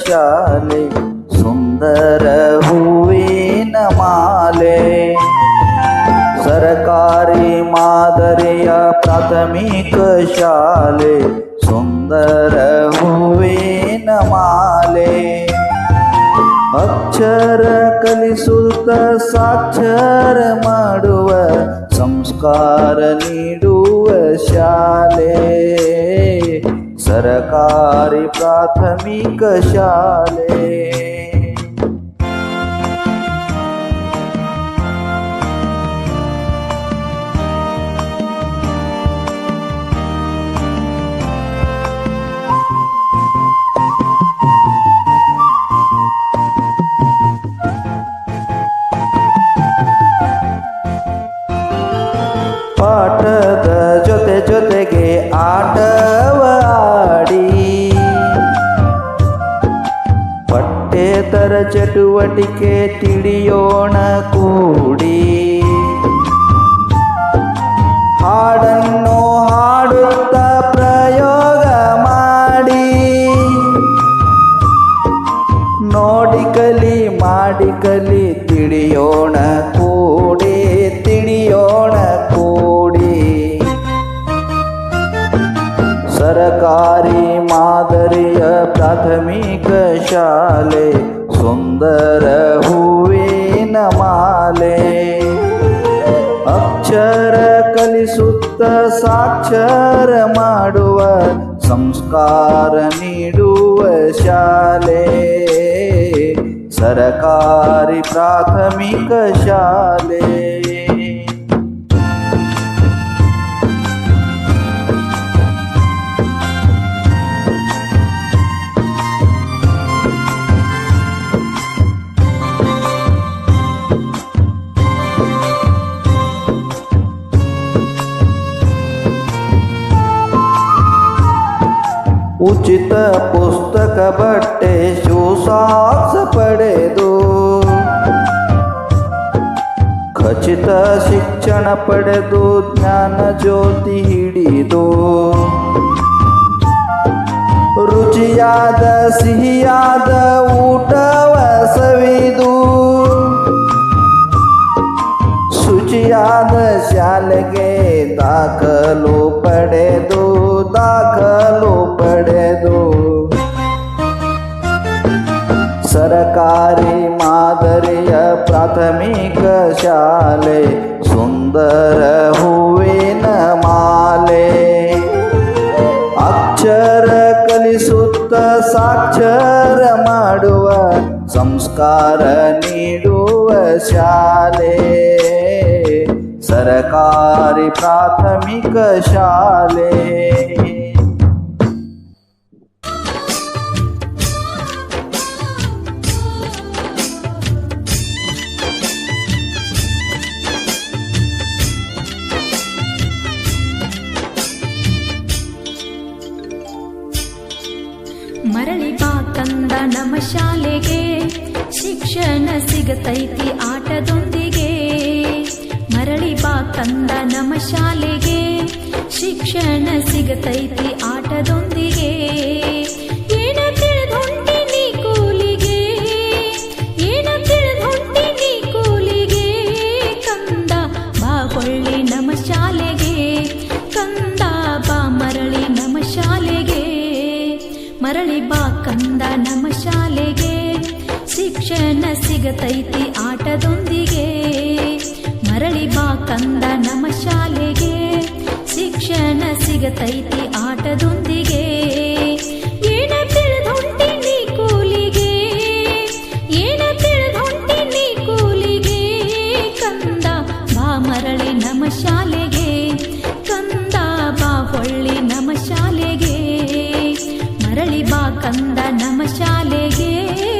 ಶಾಲೆ ಸುಂದರ ಹೂವಿನ ಮಾಲೆ ಸರಕಾರಿ ಮಾದರಿಯ ಪ್ರಾಥಮಿಕ ಶಾಲೆ ಸುಂದರ ಹೂವಿನ ಮಾಲೆ ಅಕ್ಷರ ಕಲಿಸುತ್ತ ಸಾಕ್ಷರ ಮಾಡುವ ಸಂಸ್ಕಾರ ನೀಡುವ ಶಾಲೆ ಸರಕಾರಿ ಪ್ರಾಥಮಿಕ ಶಾಲೆ ಪಾಠದ ಜೊತೆ ಜೊತೆಗೆ ചെട്ടുവട്ടിക്ക് തിളിയോണ കൂടി ಕಲಿಸುತ್ತ ಸಾಕ್ಷರ ಮಾಡುವ ಸಂಸ್ಕಾರ ನೀಡುವ ಶಾಲೆ ಸರಕಾರಿ ಪ್ರಾಥಮಿಕ ಶಾಲೆ ಉಚಿತ ಪುಸ್ತಕ ಬಟ್ಟೆ ಶೂ ಸಾಕ್ಸ್ ಪಡೆದು ಖಚಿತ ಶಿಕ್ಷಣ ಪಡೆದು ಜ್ಞಾನ ಜ್ಯೋತಿ ಹಿಡಿದು ರುಚಿಯಾದ, ಸಿಹಿಯಾದ ಊಟವ ಸವಿದು ಶುಚಿಯಾದ ಶಾಲೆಗೆ ದಾಖಲು ಪಡೆದು, ದಾಖಲು ಪ್ರಾಥಮಿಕ ಶಾಲೆ ಸುಂದರ ಹೂವಿನ ಮಾಲೆ ಅಕ್ಷರ ಕಲಿಸುತ್ತ ಸಾಕ್ಷರ ಮಾಡುವ ಸಂಸ್ಕಾರ ನೀಡುವ ಶಾಲೆ ಸರಕಾರಿ ಪ್ರಾಥಮಿಕ ಶಾಲೆ ನಮ್ಮ ಶಾಲೆಗೆ ಶಿಕ್ಷಣ ಸಿಗತೈತಿ ಆಟದೊಂದಿಗೆ. ಮರಳಿ ಬಾ ಕಂದ ನಮ್ಮ ಶಾಲೆಗೆ ಶಿಕ್ಷಣ ಸಿಗತೈತಿ ಆಟದೊಂದಿಗೆ. ಶಿಕ್ಷಣ ಸಿಗತೈತಿ ಆಟದೊಂದಿಗೆ. ಮರಳಿ ಬಾ ಕಂದ ನಮ್ಮ ಶಾಲೆಗೆ. ಶಿಕ್ಷಣ ಸಿಗತೈತಿ ಆಟದೊಂದಿಗೆ. ಏನ ನೀ ಕೂಲಿಗೆ? ಏನ ನೀ ಕೂಲಿಗೆ? ಕಂದ ಬಾ ಮರಳಿ ನಮ್ಮ ಶಾಲೆಗೆ. ಕಂದ ಬಾ ಹೊಳ್ಳಿ ನಮ್ಮ ಶಾಲೆಗೆ. ಮರಳಿ ಬಾ ಕಂದ ನಮ್ಮ ಶಾಲೆಗೆ.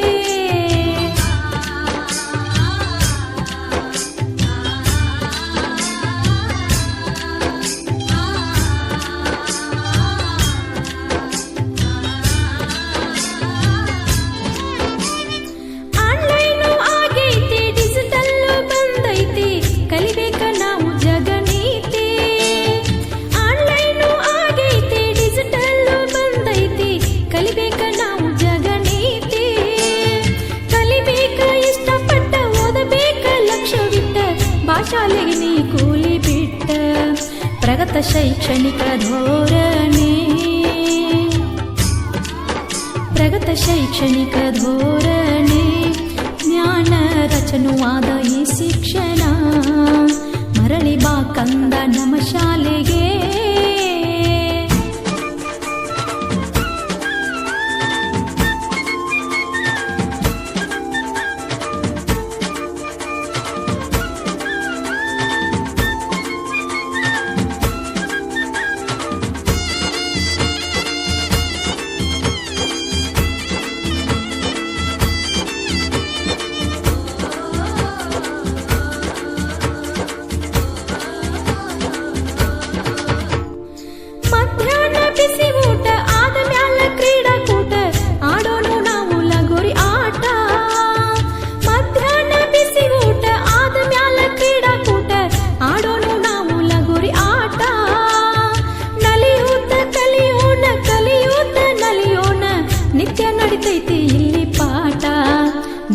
शैक्षणिक धोरणे प्रगत शैक्षणिक धोरणे ज्ञान रचनुवाद ही शिक्षण मरळि बाकंद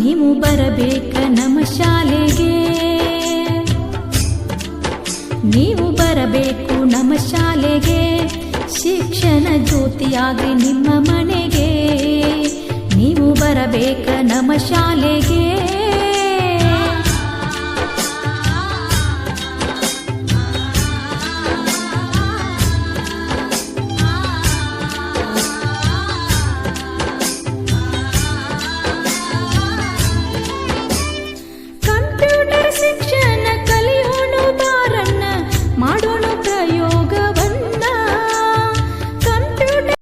ನೀವು ಬರಬೇಕ ನಮ್ಮ ಶಾಲೆಗೆ. ನೀವು ಬರಬೇಕು ನಮ್ಮ ಶಾಲೆಗೆ. ಶಿಕ್ಷಣ ಜ್ಯೋತಿಯಾಗಿ ನಿಮ್ಮ ಮನೆಗೆ. ನೀವು ಬರಬೇಕ ನಮ್ಮ ಶಾಲೆಗೆ.